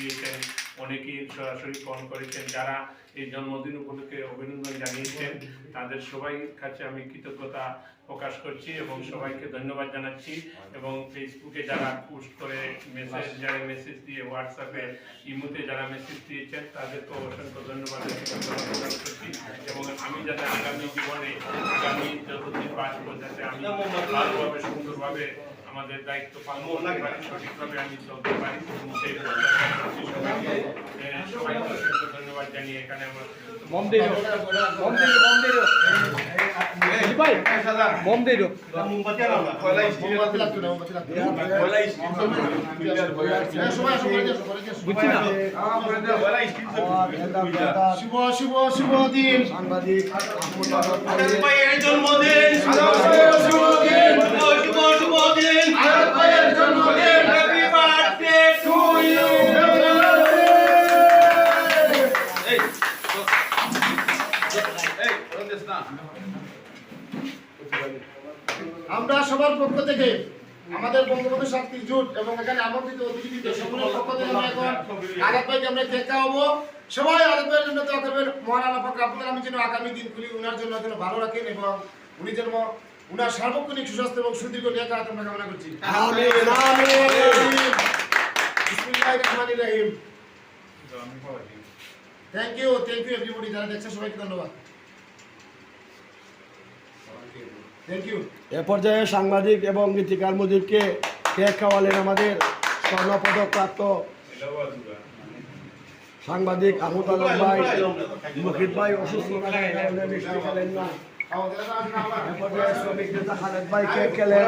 দিয়েছেন, অনেকেই সরাসরি ফোন করেছেন, যারা এই জন্মদিন উপলক্ষে অভিনন্দন জানিয়েছেন, তাদের সবাই কাছে আমি কৃতজ্ঞতা প্রকাশ করছি এবং সবাইকে ধন্যবাদ জানাচ্ছি। এবং ফেসবুকে যারা পোস্ট করে মেসেজ যারা মেসেজ দিয়ে হোয়াটসঅ্যাপে ইমোতে যারা মেসেজ দিয়েছেন তাদেরকে অসংখ্য ধন্যবাদ করছি। এবং আমি যাতে আগামী জীবনে, আগামী যতদিন বাঁচবো যাতে আমি ভালোভাবে, সুন্দরভাবে আমাদের দায়িত্ব পালন করতে পারি সঠিকভাবে আমি চলতে পারি ধন্যবাদ জানিয়ে এখানে আমার শুভ শুভ শুভ দিন। সাংবাদিক। জন্মদিন। আমরা সবার পক্ষ থেকে আমাদের বঙ্গবন্ধু শান্তি জোট এবং এখানে আমন্ত্রিত অতিথিদের সকলের পক্ষ থেকে আমরা এখন আজাদ ভাইকে আমরা কেক খাওয়াবো সবাই আজাদ ভাইয়ের জন্য দোয়া করবেন। মহান আল্লাহ পাক রাব্বুল আলামিন যেন আগামী দিনগুলি উনার জন্য যেন ভালো রাখেন এবং উনি যেন উনার সার্বক্ষণিক সুস্বাস্থ্য এবং সুদীর্ঘ নিয়ে আমরা কামনা করছি। আমিন। আমিন। বিসমিল্লাহির রহমানির রহিম। Thank you thank you everybody যারা দেখছে সবাইকে ধন্যবাদ থ্যাংক ইউ এ পর্যায়ে সাংবাদিক এবং গীতিকার মুজিবকে কেক খাওয়ালেন আমাদের স্বর্ণপদক প্রাপ্ত সাংবাদিক আহমদ আলম ভাই মুখিদ ভাই অসুস্থ থাকার কারণে মিষ্টি খেলেন না। শ্রমিক নেতা খালেদ ভাই কেক খেলেন?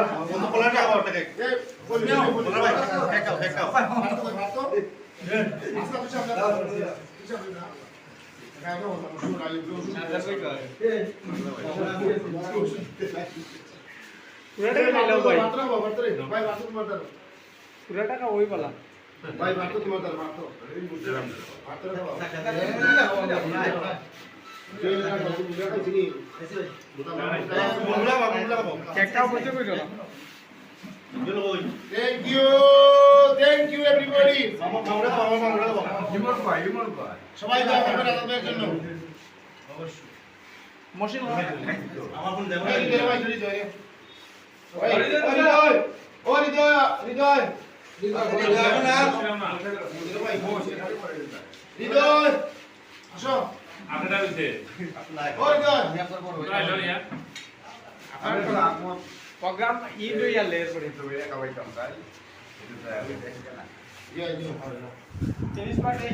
পুরা টাকা ওই বলা কেকটাও বসে কইলো না Thank you, thank you. Everybody. সবাই দোয়া করবেন আপনাদের জন্য। মশিন ভাই, হৃদয়। ওই, ওই হৃদয়, ও হৃদয়, হৃদয়। হৃদয়, আসো। আপনারা হইছে ও হৃদয়। তোরা চলে যা প্রোগ্রাম ঈদ হইয়া লের করে ইয়ে, ইয়ে। ત્રીસ માટે